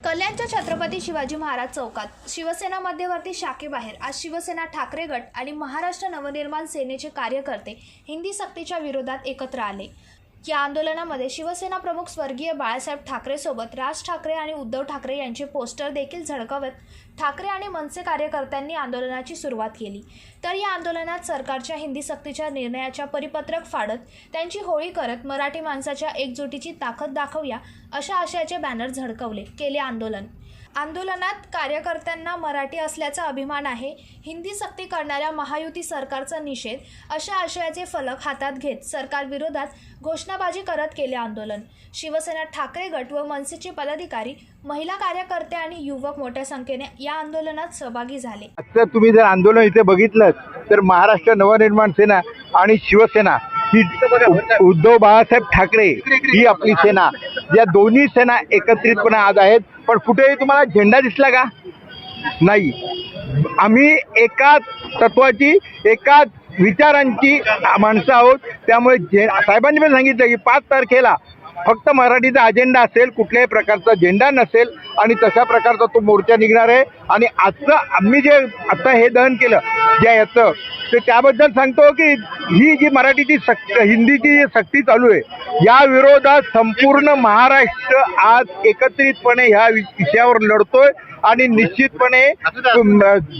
कल्याणच्या छत्रपती शिवाजी महाराज चौकात शिवसेना मध्यवर्ती शाखेबाहेर आज शिवसेना ठाकरे गट आणि महाराष्ट्र नवनिर्माण सेनेचे कार्यकर्ते हिंदी सक्तीच्या विरोधात एकत्र आले. या आंदोलनामध्ये शिवसेना प्रमुख स्वर्गीय बाळासाहेब ठाकरेसोबत राज ठाकरे आणि उद्धव ठाकरे यांचे पोस्टर देखील झळकावत ठाकरे आणि मनसे कार्यकर्त्यांनी आंदोलनाची सुरुवात केली. तर या आंदोलनात सरकारच्या हिंदी सक्तीच्या निर्णयाच्या परिपत्रक फाडत त्यांची होळी करत मराठी माणसाच्या एकजुटीची ताकद दाखवूया अशा आशयाचे बॅनर झळकवले. केले आंदोलन. आंदोलनात कार्यकर्त्यांना मराठी असल्याचा अभिमान आहे. हिंदी सक्ती करणाऱ्या महायुती सरकारचा निषेध अशा आशयाचे फलक हातात घेत सरकारविरोधात घोषणाबाजी करत केले आंदोलन. शिवसेना ठाकरे गट व मनसेचे पदाधिकारी महिला कार्यकर्ते आणि युवक मोठ्या संख्येने या आंदोलनात सहभागी झाले. आता तुम्ही जर आंदोलन इथे बघितलं तर महाराष्ट्र नवनिर्माण सेना आणि शिवसेना ही उद्धव बाळासाहेब ठाकरे ही आपली सेना. या दोन्ही सेना एकत्रितपणे आज आहेत. पण कुठेही तुम्हाला झेंडा दिसला का? नाही. आम्ही एकाच तत्वाची एकाच विचारांची माणसं आहोत. त्यामुळे जे साहेबांनी पण सांगितलं की पाच तारखेला फक्त मराठीचा अजेंडा असेल कुठल्याही प्रकारचा झेंडा नसेल आणि तशा प्रकारचा तो मोर्चा निघणार आहे. आणि आजचं आम्ही जे आता हे दहन केलं ज्या याचं तर त्याबद्दल सांगतो की ही जी मराठीची सक्त हिंदीची जी सक्ती चालू आहे. या विरोधात संपूर्ण महाराष्ट्र आज एकत्रितपणे ह्या विषयावर लढतोय आणि निश्चितपणे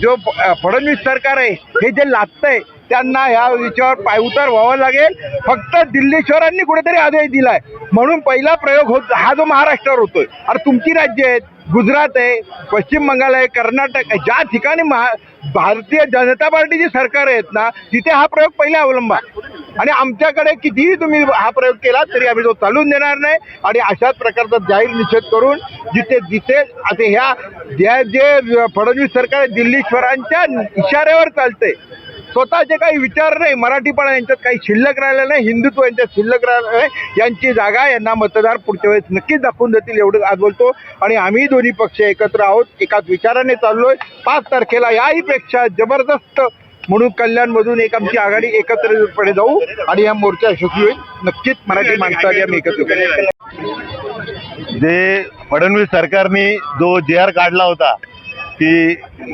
जो फडणवीस सरकार आहे हे जे लादतंय त्यांना ह्या विषयावर पायउतार व्हावा लागेल. फक्त दिल्लीश्वरांनी कुठेतरी आदेश दिलाय. म्हणून पहिला प्रयोग होत हा जो महाराष्ट्रावर होतोय. अरे तुमची राज्य आहेत. गुजरात आहे पश्चिम बंगाल आहे कर्नाटक आहे ज्या ठिकाणी महा भारतीय जनता पार्टीची सरकार आहेत ना तिथे हा प्रयोग पहिला अवलंबा आणि आमच्याकडे कितीही तुम्ही हा प्रयोग केला तरी आम्ही तो चालून देणार नाही. आणि अशाच प्रकारचा जाहीर निषेध करून जिथे जिथे आता ह्या ज्या जे फडणवीस सरकार दिल्लीश्वरांच्या इशाऱ्यावर चालते स्वतःचे काही विचार नाही. मराठीपणा यांच्यात काही शिल्लक राहिलं नाही. हिंदुत्व यांच्यात शिल्लक राहिलं नाही. यांची जागा यांना मतदार पुढच्या वेळेस नक्कीच दाखवून देतील एवढं आज बोलतो. आणि आम्ही दोन्ही पक्ष एकत्र आहोत. एकाच विचाराने चाललोय. पाच तारखेला याहीपेक्षा जबरदस्त म्हणून कल्याणमधून एक आमची आघाडी एकत्रितपणे जाऊ आणि या मोर्चा यशस्वी होईल. नक्कीच मराठी माणसाने आम्ही एकत्र जे फडणवीस सरकारने जो जे आर काढला होता की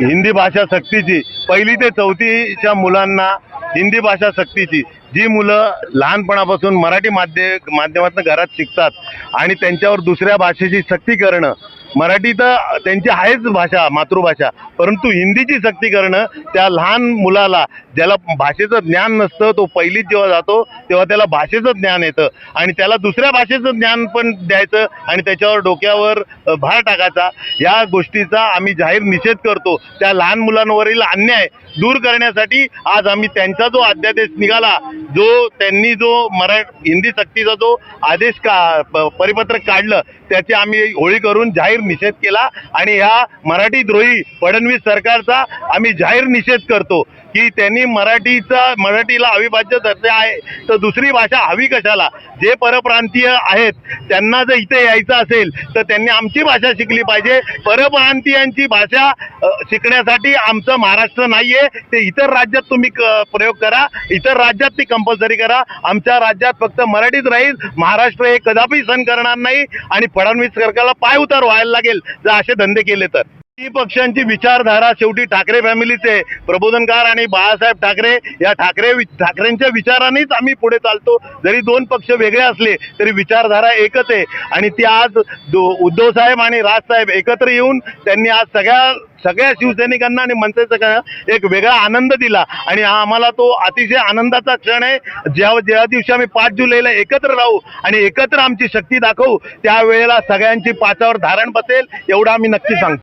हिंदी भाषा सक्तीची पहिली ते चौथीच्या मुलांना हिंदी भाषा सक्तीची. जी मुलं लहानपणापासून मराठी माध्य माध्यमातून घरात शिकतात आणि त्यांच्यावर दुसऱ्या भाषेची सक्ती करणं मराठी तर त्यांची आहेच भाषा मातृभाषा. परंतु हिंदीची सक्ती करणं त्या लहान मुलाला ज्याला भाषेचं ज्ञान नसतं तो पहिलीत जेव्हा जातो तेव्हा त्याला भाषेचं ज्ञान येतं. आणि त्याला दुसऱ्या भाषेचं ज्ञान पण द्यायचं आणि त्याच्यावर डोक्यावर भार टाकायचा. या गोष्टीचा आम्ही जाहीर निषेध करतो. त्या लहान मुलांवरील अन्याय दूर करण्यासाठी आज आम्ही त्यांचा जो अध्यादेश निघाला जो त्यांनी जो मरा हिंदी सक्तीचा जो आदेश का परिपत्रक काढलं त्याची आम्ही होळी करून जाहीर निषेध केला आणि ह्या मराठी द्रोही फडणवीस सरकारचा आम्ही जाहीर निषेध करतो की त्यांनी मराठीचा मराठीला अविभाज्य दर्जा आहे. तर दुसरी भाषा हवी कशाला? जे परप्रांतीय आहेत त्यांना जर इथे यायचं असेल तर त्यांनी आमची भाषा शिकली पाहिजे. परप्रांतीयांची भाषा शिकण्यासाठी आमचं महाराष्ट्र नाहीये. ते इतर राज्यात तुम्ही क- प्रयोग करा. इतर राज्यात ती कंपल्सरी करा. आमच्या राज्यात फक्त मराठीच राहील. महाराष्ट्र हे कदापि सण करणार नाही आणि फडणवीस सरकारला पाय उतार व्हायला लागेल जर असे धंदे केले तर. ही पक्षांची विचारधारा शेवटी ठाकरे फॅमिलीचे प्रबोधनकार आणि बाळासाहेब ठाकरे या ठाकरे ठाकरेंच्या विचारानेच आम्ही पुढे चालतो. जरी दोन पक्ष वेगळे असले तरी विचारधारा एकच आहे. आणि ती आज उद्धव साहेब आणि राजसाहेब एकत्र येऊन त्यांनी आज सगळ्या सगळ्या शिवसैनिकांना आणि मनसेचा एक वेगळा आनंद दिला. आणि हा आम्हाला तो अतिशय आनंदाचा क्षण आहे. ज्या ज्या दिवशी आम्ही पाच जुलैला एकत्र राहू आणि एकत्र आमची शक्ती दाखवू त्यावेळेला सगळ्यांची पाचावर धारण बसेल एवढं आम्ही नक्की सांगतो.